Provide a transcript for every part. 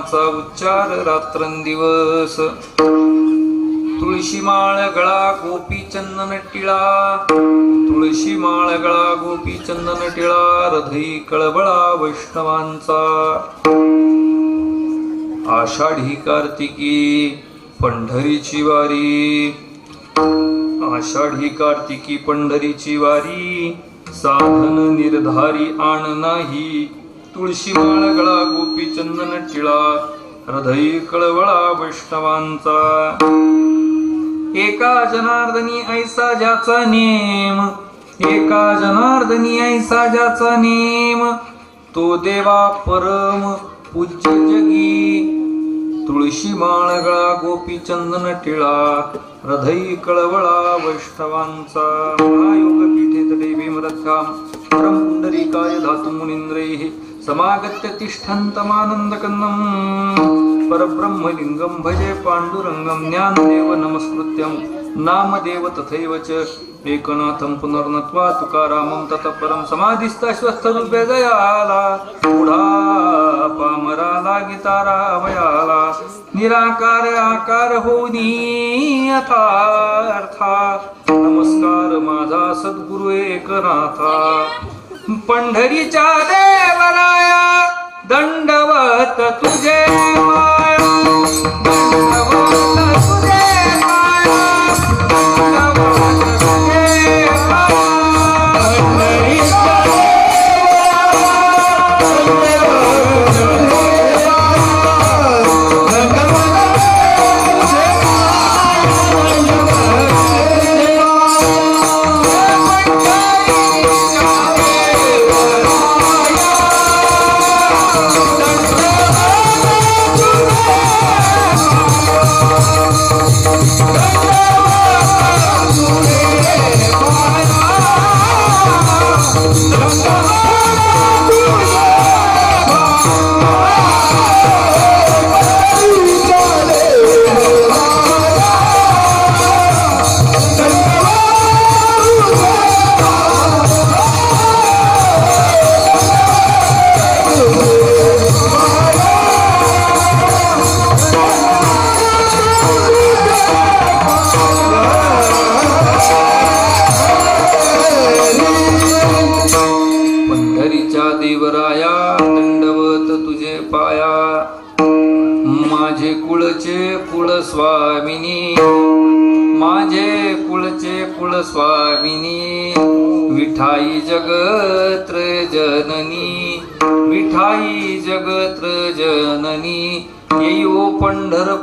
नामाचा उच्चार रात्रंदिवस. तुळशी माळ गळा गोपी चंदन टिळा. तुळशी माळ गळा गोपी चंदन टिळा हृदयी कळबळा वैष्णवांचा. आषाढी कार्तिकी पंढरीची वारी आषाढी कार्तिकी पंढरीची वारी साधन निर्धारी आण नाही. तुळशी माळ गळा गोपी चंदन टिळा हृदय कळवळा वैष्णवांचा. एका जनार्दनी ऐसा ज्याचा नेम एका जनार्दनी ऐसा ज्याचा नेम तो देवा परम पूज्य जगी. तुळशी माळगळा गोपी चंदन टिळा हृदयी कळवळा वैष्णवांचा. महायोग पीठे तडे भीमरथाम परम पुंडरीकाय धातु मुनींद्रैः समागत्य तिष्ठन्तमानन्दकन्नं परब्रह्मलिङ्गं भजे पाण्डुरङ्गं ज्ञानदेव नमस्कृत्यं नामदेव तथैव च। एकनाथं पुनर्नत्वा तुकारामं ततः परं समाधिस्तश्वस्थरूपे दयाला। पुढा पामराला गीतारामयाला निराकार आकार होनी यथार्था। नमस्कार माझा सद्गुरु एकनाथा। पंढरीच्या देवराया दंडवत तुझे माया. दंडवत तुझे माया. दंडवत तुझे पंढरीच्या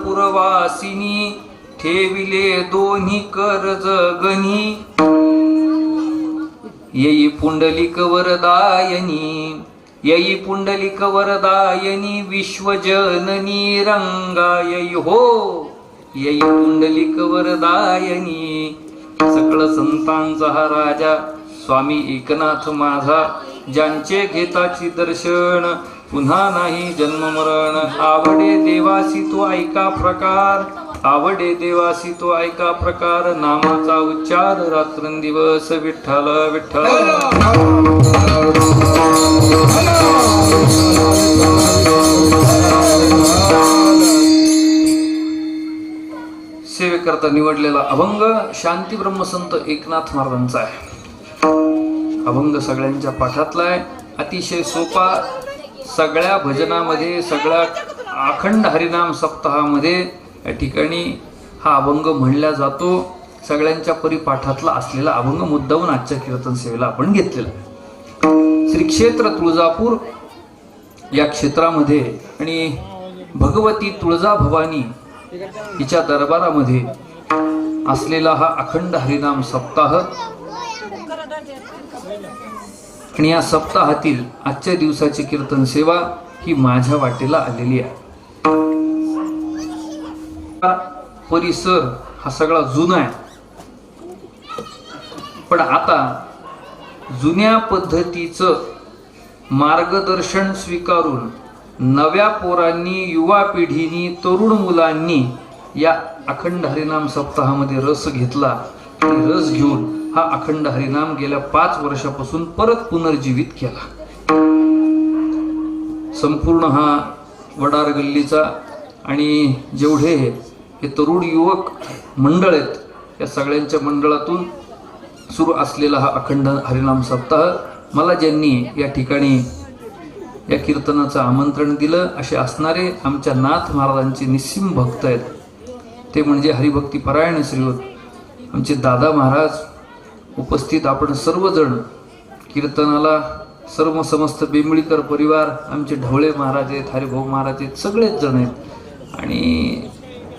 पुरवासिनी ठेविले दोन्ही कर जगनी येई पुंडलिक वरदायनी येई पुंडलिक वरदायनी विश्वजननी रंगायई हो. येई पुंडलिक वरदायनी सकळ संतांचा हा राजा स्वामी एकनाथ माझा ज्यांचे घेताची दर्शन पुन्हा नाही जन्म मरण. आवडे देवासी तो ऐका प्रकार. आवडे देवासी तो ऐका प्रकार. नामाचा उच्चार रात्रंदिवस विठ्ठल विठ्ठल. सेवेकरता निवडलेला अभंग शांती ब्रह्मसंत एकनाथ महाराजांचा आहे. अभंग सगळ्यांच्या पाठातला आहे. अतिशय सोपा सगळ्या भजनामध्ये सगळ्या अखंड हरिनाम सप्ताहामध्ये या ठिकाणी हा अभंग म्हणला जातो. सगळ्यांच्या परिपाठातला असलेला अभंग मुद्दाहून आजच्या कीर्तन सेवेला आपण घेतलेला श्री क्षेत्र तुळजापूर या क्षेत्रामध्ये आणि भगवती तुळजा भवानी हिच्या दरबारामध्ये असलेला हा अखंड हरिनाम सप्ताह आणि या सप्ताहातील आजच्या दिवसाची कीर्तन सेवा ही माझ्या वाटेला आलेली आहे. हा परिसर हा सगळा जुना आहे. पण आता जुन्या पद्धतीचं मार्गदर्शन स्वीकारून नव्या पोरांनी युवा पिढीनी तरुण मुलांनी या अखंड हरिनाम सप्ताहामध्ये रस घेतला आणि रस घेऊन हा अखंड हरिनाम गेल्या पाच वर्षापासून परत पुनर्जीवित केला. संपूर्ण हा वडार गल्लीचा आणि जेवढे हे तरुण युवक मंडळ आहेत या सगळ्यांच्या मंडळातून सुरू असलेला हा अखंड हरिनाम सप्ताह मला ज्यांनी या ठिकाणी या कीर्तनाचं आमंत्रण दिलं असे असणारे आमच्या नाथ महाराजांचे निस्सिम भक्त आहेत. ते म्हणजे हरिभक्ती परायण श्रीवत आमचे दादा महाराज उपस्थित आपण सर्वजण कीर्तनाला सर्व समस्त बेंबळीकर परिवार आमचे ढवळे महाराज आहेत हरिभाऊ महाराज आहेत सगळेच जण आहेत. आणि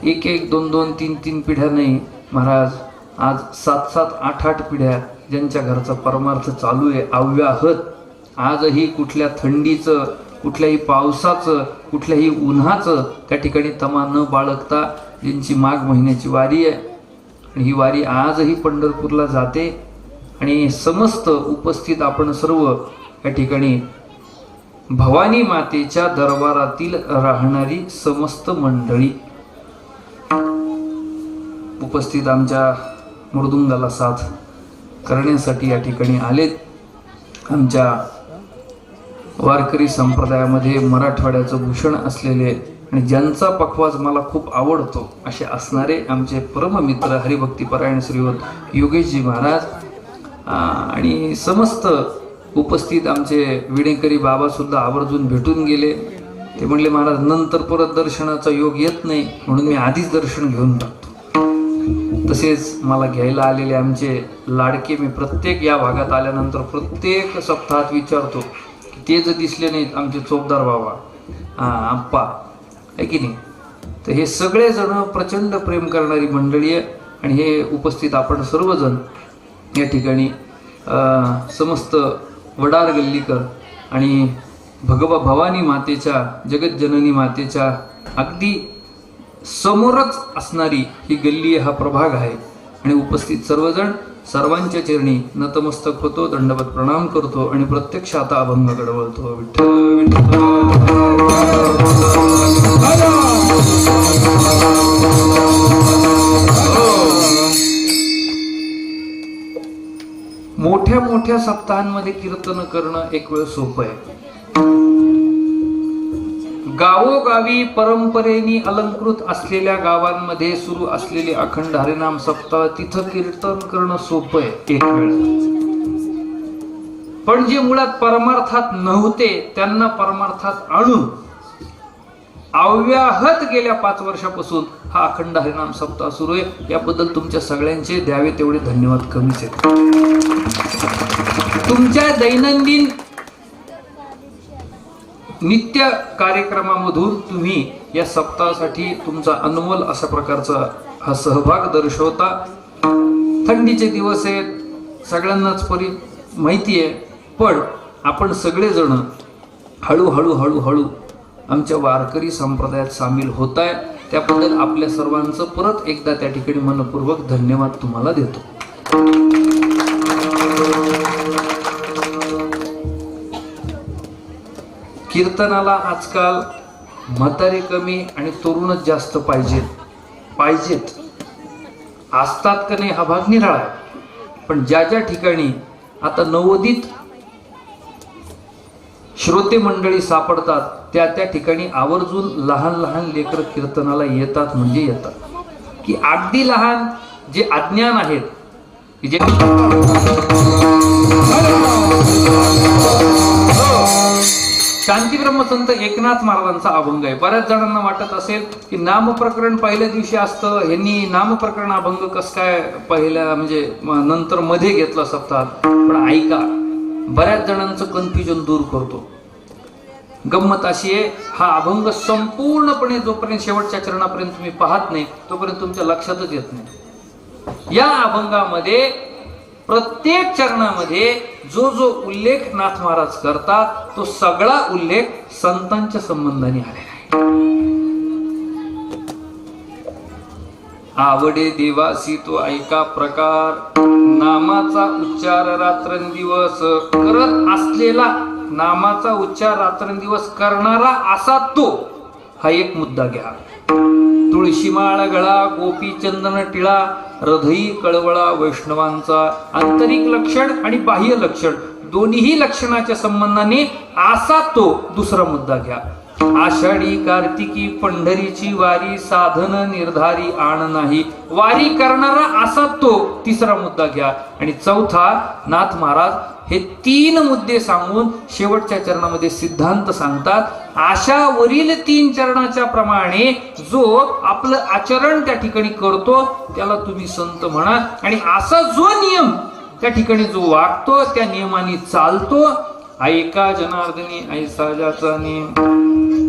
एक एक दोन दोन तीन तीन पिढ्या नाही महाराज आज सात सात आठ आठ पिढ्या ज्यांच्या घरचा परमार्थ चालू आहे अव्याहत आजही कुठल्या थंडीचं कुठल्याही पावसाचं कुठल्याही उन्हाचं त्या ठिकाणी तमा न बाळगता ज्यांची माघ महिन्याची वारी आहे. आणि ही वारी आजही पंढरपूरला जाते. आणि समस्त उपस्थित आपण सर्व या ठिकाणी भवानी मातेच्या दरबारातील राहणारी समस्त मंडळी उपस्थित आमच्या मृदुंगाला साथ करण्यासाठी या ठिकाणी आलेत. आमच्या वारकरी संप्रदायामध्ये मराठवाड्याचं भूषण असलेले आणि ज्यांचा पखवाज मला खूप आवडतो असे असणारे आमचे परममित्र हरिभक्तीपरायण श्रीवत योगेशजी महाराज आणि समस्त उपस्थित आमचे विणेकरी बाबासुद्धा आवर्जून भेटून गेले. ते म्हणले महाराज नंतर परत दर्शनाचा योग येत नाही म्हणून मी आधीच दर्शन घेऊन टाकतो. तसेच मला घ्यायला आलेले आमचे लाडके मी प्रत्येक या भागात आल्यानंतर प्रत्येक सप्ताहात विचारतो की ते जर दिसले नाहीत आमचे चोपदार बाबा हां आप्पा आहे की नाही? तर हे सगळेजण प्रचंड प्रेम करणारी मंडळी आहे आणि हे उपस्थित आपण सर्वजण या ठिकाणी समस्त वडार गल्लीकर आणि भगवा भवानी मातेच्या जगज्जननी मातेच्या अगदी समोरच असणारी ही गल्ली हा प्रभाग आहे. आणि उपस्थित सर्वजण सर्वांच्या चरणी नतमस्तक होतो दंडवत प्रणाम करतो आणि प्रत्यक्ष आता अभंगाकडे वळतो विठ्ठल मोठ्या मोठ्या सप्ताहांमध्ये कीर्तन करणं एक वेळ सोपं आहे. गावोगावी परंपरेने अलंकृत असलेल्या गावांमध्ये सुरू असलेले अखंड हरिनाम सप्ताह तिथं कीर्तन करणं सोपं आहे एक वेळ. पण जे मुळात परमार्थात नव्हते त्यांना परमार्थात आणून अव्याहत गेल्या पाच वर्षापासून हा अखंड हरिनाम सप्ताह सुरू आहे. याबद्दल तुमच्या सगळ्यांचे द्यावे तेवढे धन्यवाद. कमीच आहेत. तुमच्या दैनंदिन नित्य कार्यक्रमामधून तुम्ही या सप्ताहासाठी तुमचा अनमोल अशा प्रकारचा हा सहभाग दर्शवता. थंडीचे दिवस आहेत सगळ्यांनाच परी माहिती आहे पण आपण सगळेजण हळूहळू हळूहळू आमच्या वारकरी संप्रदायात सामील होत आहे त्याबद्दल आपल्या सर्वांचं परत एकदा त्या ठिकाणी मनपूर्वक धन्यवाद तुम्हाला देतो. कीर्तनाला आजकाल म्हातारे कमी आणि तरुणच जास्त पाहिजेत पाहिजेत. असतात का नाही हा भाग निराळा. आहे पण ज्या ज्या ठिकाणी आता नवोदित श्रोते मंडळी सापडतात त्या त्या ठिकाणी आवर्जून लहान लहान लेकर कीर्तनाला येतात म्हणजे येतात. की अगदी लहान जे अज्ञान आहेत की जे शांती ब्रह्मसंत एकनाथ महाराजांचा अभंग आहे. बऱ्याच जणांना वाटत असेल की नामप्रकरण पहिल्या दिवशी असतं. यांनी नामप्रकरण अभंग कस काय पहिल्या म्हणजे नंतर मध्ये घेतलं सप्ताहात? पण ऐका बऱ्याच जणांचं कन्फ्युजन दूर करतो. गंमत अशी आहे हा अभंग संपूर्णपणे जोपर्यंत शेवटच्या चरणापर्यंत तुम्ही पाहत नाही तोपर्यंत तुमच्या लक्षातच येत नाही. या अभंगामध्ये प्रत्येक चरणामध्ये जो जो उल्लेख नाथ महाराज करतात तो सगळा उल्लेख संतांच्या संबंधाने आलेला आहे. आवडे देवासी तो ऐका प्रकार. नामाचा उच्चार रात्रंदिवस करत असलेला नामाचा उच्चार रात्रंदिवस करणारा असा तो हा एक मुद्दा घ्या. तुळशीमाळ गळा गोपीचंदन टिळा हृदयी कळवळा वैष्णवांचा आंतरिक लक्षण आणि बाह्य लक्षण. दोन्ही लक्षणाच्या संबंधाने असा तो दुसरा मुद्दा घ्या. आषाढी कार्तिकी पंढरीची वारी साधन निर्धारी आण नाही. वारी करणारा असा तो तिसरा मुद्दा घ्या. आणि चौथा नाथ महाराज हे तीन मुद्दे सांगून शेवटच्या चरणामध्ये सिद्धांत सांगतात. अशा वरील तीन चरणाच्या प्रमाणे जो आपलं आचरण त्या ठिकाणी करतो त्याला तुम्ही संत म्हणा. आणि असा जो नियम त्या ठिकाणी जो वागतो त्या नियमाने चालतो. ऐका जनार्दनी ऐसा ज्याचा नियम.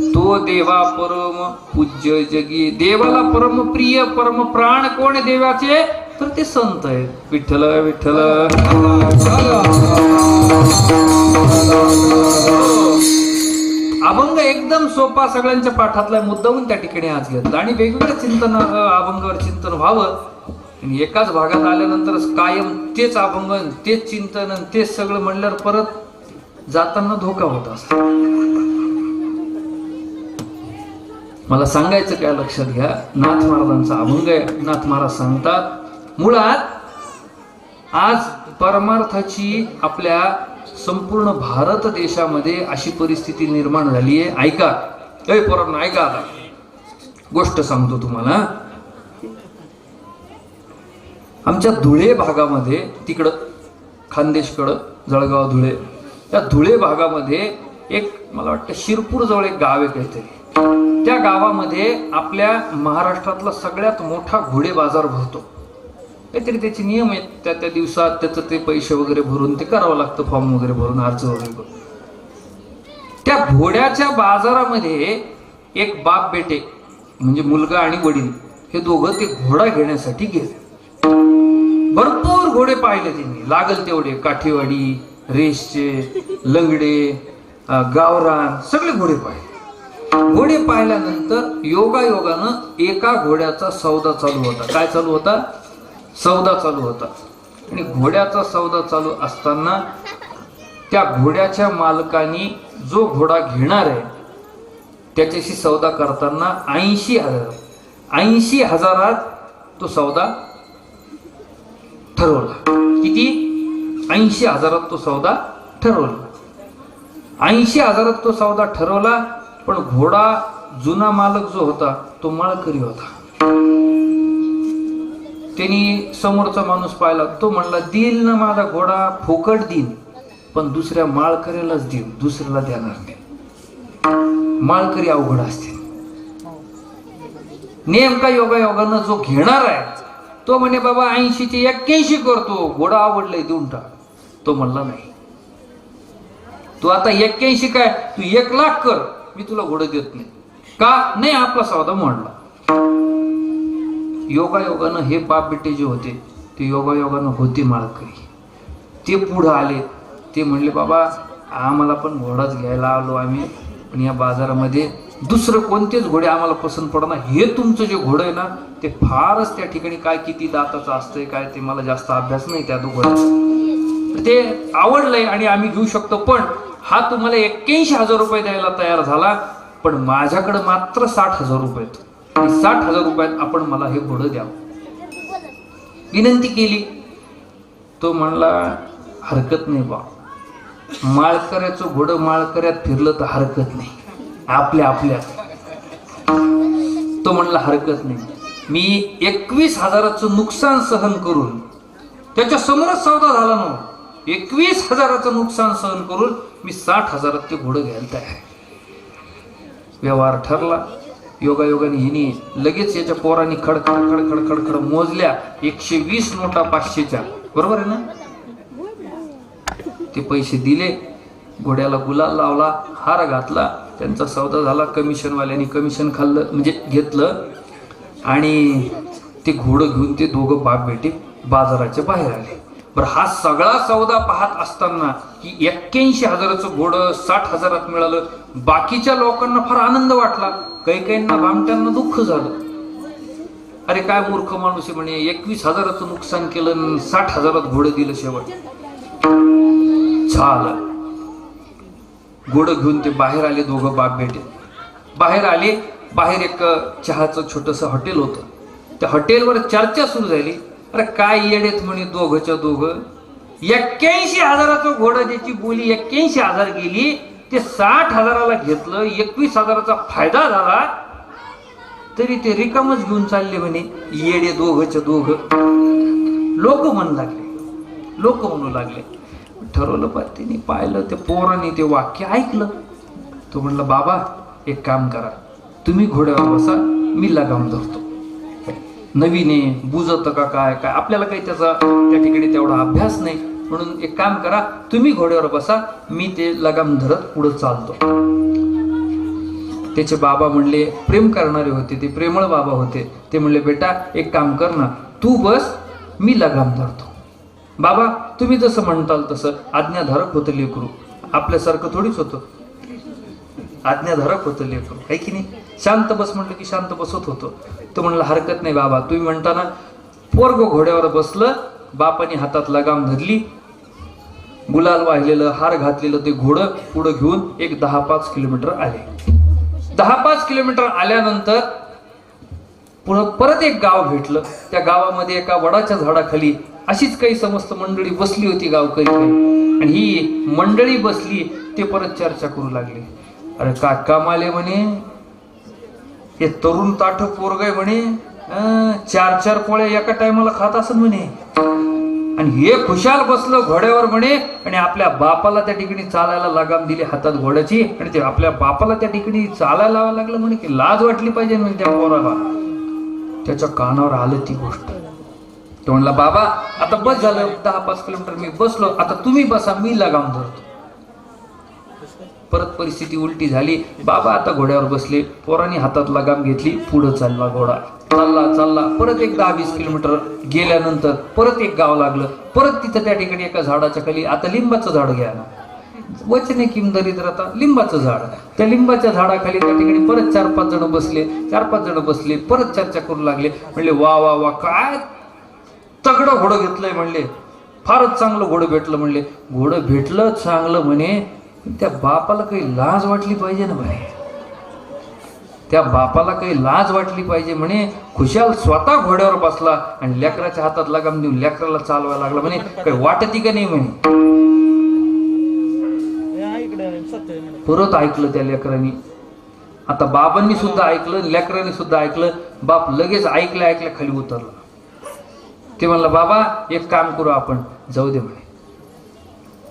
तो देवा परम पूज्य जगी. देवाला परम प्रिय परम प्राण कोण देवाचे? तर ते संत आहेत. विठ्ठल विठ्ठल. अभंग एकदम सोपा सगळ्यांच्या पाठातला मुद्दाहून त्या ठिकाणी आज घेतला आणि वेगवेगळ्या चिंतन अभंगावर चिंतन व्हावं. आणि एकाच भागात आल्यानंतर कायम तेच अभंग तेच चिंतन तेच सगळं म्हणल्यावर परत जाताना धोका होत असतो. मला सांगायचं काय लक्षात घ्या. नाथ महाराजांचा अभंग आहे. नाथ महाराज सांगतात मुळात आज परमार्थाची आपल्या संपूर्ण भारत देशामध्ये अशी परिस्थिती निर्माण झाली आहे. ऐका. ऐ पोरांना ऐका आता. गोष्ट सांगतो तुम्हाला. आमच्या धुळे भागामध्ये तिकडं खानदेशकडं जळगाव धुळे त्या धुळे भागामध्ये एक मला वाटतं शिरपूर जवळ एक गाव आहे काहीतरी. त्या गावामध्ये आपल्या महाराष्ट्रातला सगळ्यात मोठा घोडे बाजार भरतो. काहीतरी त्याचे नियम आहेत. त्या त्या दिवसात त्याचं ते पैसे वगैरे भरून ते करावं लागतं फॉर्म वगैरे भरून अर्ज वगैरे करून. त्या घोड्याच्या बाजारामध्ये एक बाप बेटे म्हणजे मुलगा आणि वडील हे दोघं ते घोडा घेण्यासाठी गेले. भरपूर घोडे पाहिले त्यांनी. लागल तेवढे काठीवाडी रेसचे लंगडे गावरान सगळे घोडे पाहिले. घोडे पाहिल्यानंतर योगायोगानं एका घोड्याचा सौदा चालू होता. काय चालू होता? सौदा चालू होता. आणि घोड्याचा सौदा चालू असताना त्या घोड्याच्या मालकाने जो घोडा घेणार आहे त्याच्याशी सौदा करताना ऐंशी हजार ऐंशी हजारात तो सौदा ठरवला. किती? ऐंशी हजारात तो सौदा ठरवला. ऐंशी हजारात तो सौदा ठरवला पण घोडा जुना मालक जो होता तो माळकरी होता. त्यांनी समोरचा माणूस पाहिला तो म्हणला देईल ना माझा घोडा फुकट देईन पण दुसऱ्या माळकऱ्यालाच देईन दुसऱ्याला देणार नाही. माळकरी अवघड असते. नेमका योगा योगानं जो घेणार आहे तो म्हणे बाबा ऐंशीचे एक्क्याऐंशी करतो घोडा आवडलाय देऊन टाक. तो म्हणला नाही. तू आता एक्क्याऐंशी काय? तू एक लाख कर मी तुला घोडं देत नाही. का? नाही आपला सौदा मोडला. योगायोगानं हे बाप बेटे जे होते ते योगायोगानं होते माळकरी. ते पुढं आले. ते म्हणले बाबा आम्हाला पण घोडाच घ्यायला आलो आम्ही पण या बाजारामध्ये दुसरं कोणतेच घोडे आम्हाला पसंत पडणार हे तुमचं जे घोडं आहे ना ते फारच त्या ठिकाणी काय किती दाताचं असतंय काय ते मला जास्त अभ्यास नाही त्या घोड्याचा ते आवडलंय आणि आम्ही घेऊ शकतो पण हा तुम्हाला एक्क्याऐंशी हजार रुपये द्यायला तयार झाला पण माझ्याकडं मात्र साठ हजार रुपये आहेत. साठ हजार रुपयात आपण मला हे घोडं द्यावं विनंती केली. तो म्हणला हरकत नाही बा. माळकऱ्याचं घोडं माळकऱ्यात फिरलं तर हरकत नाही. आपल्या आपल्या तो म्हणला हरकत नाही. मी एकवीस हजाराचं नुकसान सहन करून त्याच्या समोरच सौदा झाला ना हो. एकवीस हजाराचं नुकसान सहन करून मी साठ हजारात ते घोडं घ्यायला तयार आहे. व्यवहार ठरला. योगायोगाने हिने लगेच याच्या पोरांनी खडखड खड खड खड खड मोजल्या. एकशे वीस नोटा पाचशेच्या. बरोबर आहे ना? ते पैसे दिले घोड्याला गुलाल लावला हार घातला. त्यांचा सौदा झाला कमिशनवाल्यांनी कमिशन खाल्लं म्हणजे घेतलं. आणि ते घोडं घेऊन ते दोघं बाप बेटे बाजाराच्या बाहेर आले. पण हा सगळा सौदा पाहत असताना की एक्क्याऐंशी हजाराचं घोडं साठ हजारात मिळालं. बाकीच्या लोकांना फार आनंद वाटला. काही काहींना भामट्यांना दुःख झालं. अरे काय मूर्ख माणूस आहे म्हणे. एकवीस हजाराचं नुकसान केलं साठ हजारात घोडं दिलं शेवट. झालं. घोडं घेऊन ते बाहेर आले दोघं बाप बेटे बाहेर आले बाहेर एक चहाचं छोटंसं हॉटेल होतं. त्या हॉटेलवर चर्चा सुरू झाली. अरे काय येडेत म्हणे दोघंच्या दोघं? एक्क्याऐंशी हजाराचं घोडा ज्याची बोली एक्क्याऐंशी हजार गेली ते साठ हजाराला घेतलं एकवीस हजाराचा फायदा झाला तरी ते रिकामच घेऊन चालले म्हणे येडे दोघंच्या दोघं. लोक म्हणू लागले. लोक म्हणू लागले. ठरवलं पण तिने पाहिलं ते पोराने ते वाक्य ऐकलं. तो म्हणलं बाबा एक काम करा. तुम्ही घोड्यावर बसा मी लगाम धरतो. नवीन आहे बुजत का काय काय? आपल्याला काही त्याचा त्या ठिकाणी तेवढा अभ्यास नाही. म्हणून एक काम करा तुम्ही घोड्यावर बसा मी ते लगाम धरत पुढे चालतो. त्याचे बाबा म्हणले प्रेम करणारे होते ते प्रेमळ बाबा होते. ते म्हणले बेटा एक काम कर ना तू बस मी लगाम धरतो. बाबा तुम्ही जसं म्हणताल तसं आज्ञाधारक होतं लेकरू. आपल्यासारखं थोडीच होतं. आज्ञाधारक होतं लेकरू आहे की नाही? शांत बस म्हणलं की शांत बसत होतो. तो म्हणला हरकत नाही बाबा. तुम्ही म्हणताना पोरग घोड्यावर बसलं बापाने हातात लगाम धरली गुलाल वाहिलेलं हार घातलेलं ते घोडं पुढं घेऊन एक दहा पाच किलोमीटर आले. दहा पाच किलोमीटर आल्यानंतर पुढं परत एक गाव भेटलं. त्या गावामध्ये एका वडाच्या झाडाखाली अशीच काही समस्त मंडळी बसली होती गावकरी. काही. आणि ही मंडळी बसली ते परत चर्चा करू लागली. अरे काका माले म्हणे हे तरुण ताठ पोरग आहे म्हणे अं, चार चार पोळ्या एका टायमाला खात असत म्हणे. आणि हे खुशाल बसलं घोड्यावर म्हणे आणि आपल्या बापाला त्या ठिकाणी चालायला लगाम दिली हातात घोड्याची आणि ते आपल्या बापाला त्या ठिकाणी चालायला लावायला लागलं म्हणे की लाज वाटली पाहिजे म्हणे त्या पोराला. त्याच्या कानावर आलं ती गोष्ट. तो म्हणला बाबा आता बस झालं दहा पाच किलोमीटर मी बसलो आता तुम्ही बसा मी लगाम धरतो. परत परिस्थिती उलटी झाली. बाबा आता घोड्यावर बसले. पोरांनी हातात लगाम घेतली. पुढं चालला घोडा. चालला चालला. परत एक दहा वीस किलोमीटर गेल्यानंतर परत एक गाव लागलं. परत तिथं त्या ठिकाणी एका झाडाच्या खाली आता लिंबाचं झाड घ्या ना. वचने किम दरिद्रता लिंबाचं झाड. त्या लिंबाच्या झाडाखाली त्या ठिकाणी परत चार पाच जण बसले. चार पाच जण बसले. परत चर्चा करू लागले. म्हणले वा वा वा काय तगडं घोडं घेतलंय. म्हणले फारच चांगलं घोडं भेटलं. म्हणले घोडं भेटलं चांगलं म्हणे. त्या बापाला काही लाज वाटली पाहिजे ना म्हणे त्या बापाला काही लाज वाटली पाहिजे म्हणे खुशाल स्वतः घोड्यावर बसला आणि लेकराच्या हातात लगाम देऊन लेकराला चालवायला लागला म्हणे काही वाटती का नाही म्हणे? परत ऐकलं त्या लेकरांनी. आता बाबांनी सुद्धा ऐकलं लेकरांनी सुद्धा ऐकलं बाप लगेच ऐकलं ऐकलं खाली उतरला. ते म्हणलं बाबा एक काम करू आपण जाऊ दे म्हणे.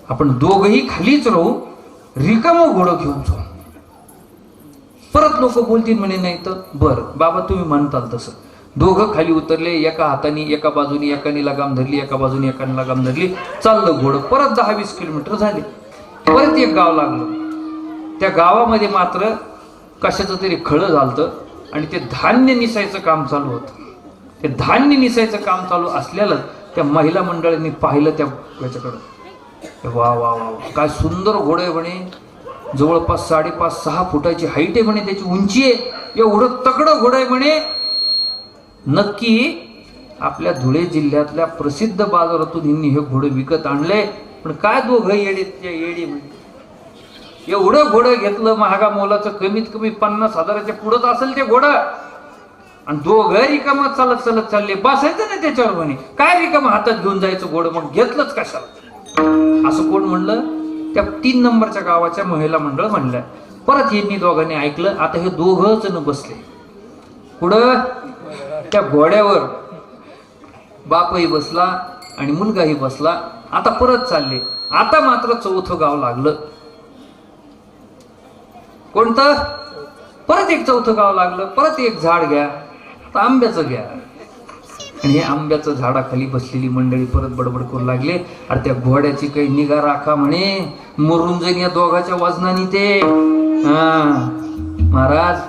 आपण दोघही खालीच राहू रिकाम घोडं घेऊन जाऊ. परत लोक बोलतील म्हणे नाही तर. बरं बाबा तुम्ही म्हणताल तसं. दोघं खाली उतरले एका हाताने एका बाजूने एकाने लगाम धरली एका बाजूने एकाने लगाम धरली. चाललं घोडं. परत दहा वीस किलोमीटर झाले. परत एक गाव लागलं. त्या गावामध्ये मात्र कशाचं तरी खळं झालतं आणि ते धान्य निसायचं काम चालू होतं. ते धान्य निसायचं काम चालू असल्याला त्या महिला मंडळांनी पाहिलं त्या याच्याकडं. वा वा वा. वा. काय सुंदर घोडं आहे म्हणे. जवळपास साडेपाच सहा फुटाची हाईट आहे म्हणे त्याची उंची आहे. एवढं तकडं घोडं आहे म्हणे. नक्की आपल्या धुळे जिल्ह्यातल्या प्रसिद्ध बाजारातून हिंनी हे घोडं विकत आणलंय पण काय दोघं येडे येडी म्हणे? एवढं घोडं घेतलं महागा मोलाचं कमीत कमी पन्नास हजाराच्या पुढंच असेल ते घोडं. आणि दोघं रिकाम चालत चालत चालले. बसायचं ना त्याच्यावर म्हणे. काय रिकाम हातात घेऊन जायचं घोडं? मग घेतलंच कशाला? असं कोण म्हणलं? त्या तीन नंबरच्या गावाच्या महिला मंडळ म्हणलं. परत यांनी दोघांनी ऐकलं. आता हे दोघं जण बसले. पुढं त्या घोड्यावर बापही बसला आणि मुलगाही बसला. आता परत चालले. आता मात्र चौथं गाव लागलं. कोणतं? परत एक चौथं गाव लागलं. परत एक झाड घ्या. आता आंब्याचं घ्या. आणि हे आंब्याचं झाडाखाली बसलेली मंडळी परत बडबड करू लागले. अरे त्या घोड्याची काही निगा राखा म्हणे. मरून जाईन या दोघाच्या वजनाने ते. हा. महाराज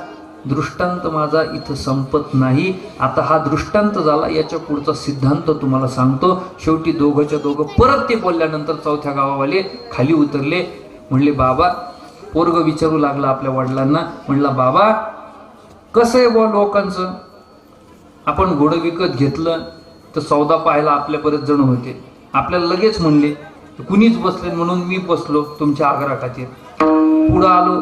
दृष्टांत माझा इथं संपत नाही. आता हा दृष्टांत झाला याच्या पुढचा सिद्धांत तुम्हाला सांगतो. शेवटी दोघंच्या दोघं परत ते बोलल्यानंतर चौथ्या गावावाले खाली उतरले. म्हणले बाबा पोरग विचारू लागला आपल्या वडिलांना. म्हणला बाबा कसं आहे बुवा लोकांचं? आपण घोडं विकत घेतलं तर सौदा पाहायला आपल्या बरेच जण होते. आपल्याला लगेच म्हणले कुणीच बसले म्हणून मी बसलो तुमच्या आग्रहाखातीर पुढं आलो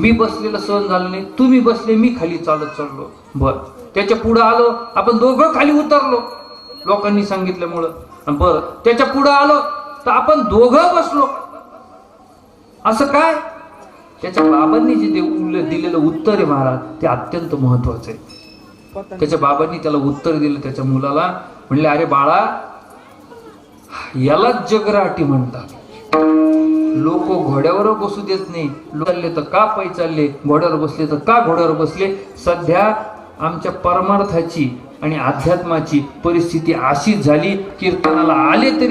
मी बसलेलं सहन झालं नाही तुम्ही बसले मी खाली चालत चाललो. बर. त्याच्या पुढं आलो आपण दोघं खाली उतरलो. लोकांनी सांगितल्यामुळं. आणि बर. त्याच्या पुढं आलो तर आपण दोघं बसलो. असं काय? त्याच्या बाबांनी जे दिलेलं उत्तर आहे महाराज ते अत्यंत महत्वाचं आहे. त्याच्या बाबांनी त्याला उत्तर दिलं त्याच्या मुलाला. म्हणले अरे बाळा यालाच जगराटी म्हणतात. लोक घोड्यावर बसू देत नाही. चालले तर का पायी चालले? घोड्यावर बसले तर का घोड्यावर बसले? सध्या आमच्या परमार्थाची आणि अध्यात्माची परिस्थिती अशी झाली कीर्तनाला आले तरी